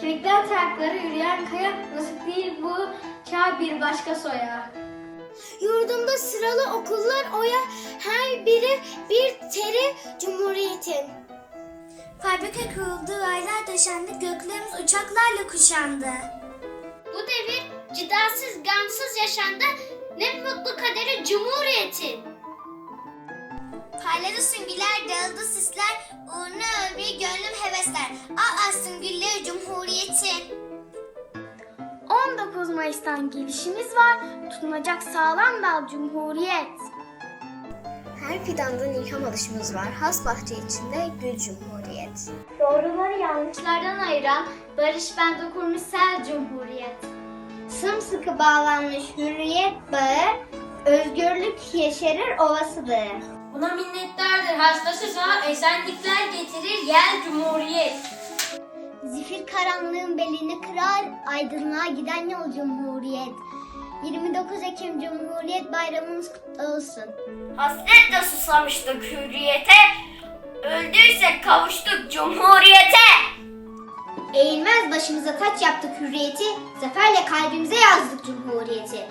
Kemikten tayakları yürüyen kaya nasip değil bu çağ bir başka soya. Yurdumda sıralı okullar oya her biri bir teri cumhuriyetin. Fabrika kuruldu, aylar döşendi, göklerimiz uçaklarla kuşandı. Bu devir cidasız, gamsız yaşandı. Ne mutlu kaderi cumhuriyetin. Parladı süngüler, dağıldı sisler, uğruna ölmeyi gönlüm hevesler. Cumhuriyetin. 19 Mayıs'tan gelişimiz var. Tutunacak sağlam dal Cumhuriyet. Her fidandan ilham alışımız var, has bahçe içinde gül cumhuriyet. Doğruları yanlışlardan ayıran barış bende kurmuş sel Cumhuriyet. Sımsıkı bağlanmış hürriyet bağı, özgürlük yeşerir ovasıdır. Buna minnettardır hastası sana esenlikler getirir yer cumhuriyet. Karanlığın belini kırar, aydınlığa giden yol Cumhuriyet. 29 Ekim Cumhuriyet Bayramımız kutlu olsun. Hasretle susamıştık hürriyete. Öldüysek kavuştuk cumhuriyete. Eğilmez başımıza taç yaptık hürriyeti, zaferle kalbimize yazdık Cumhuriyeti.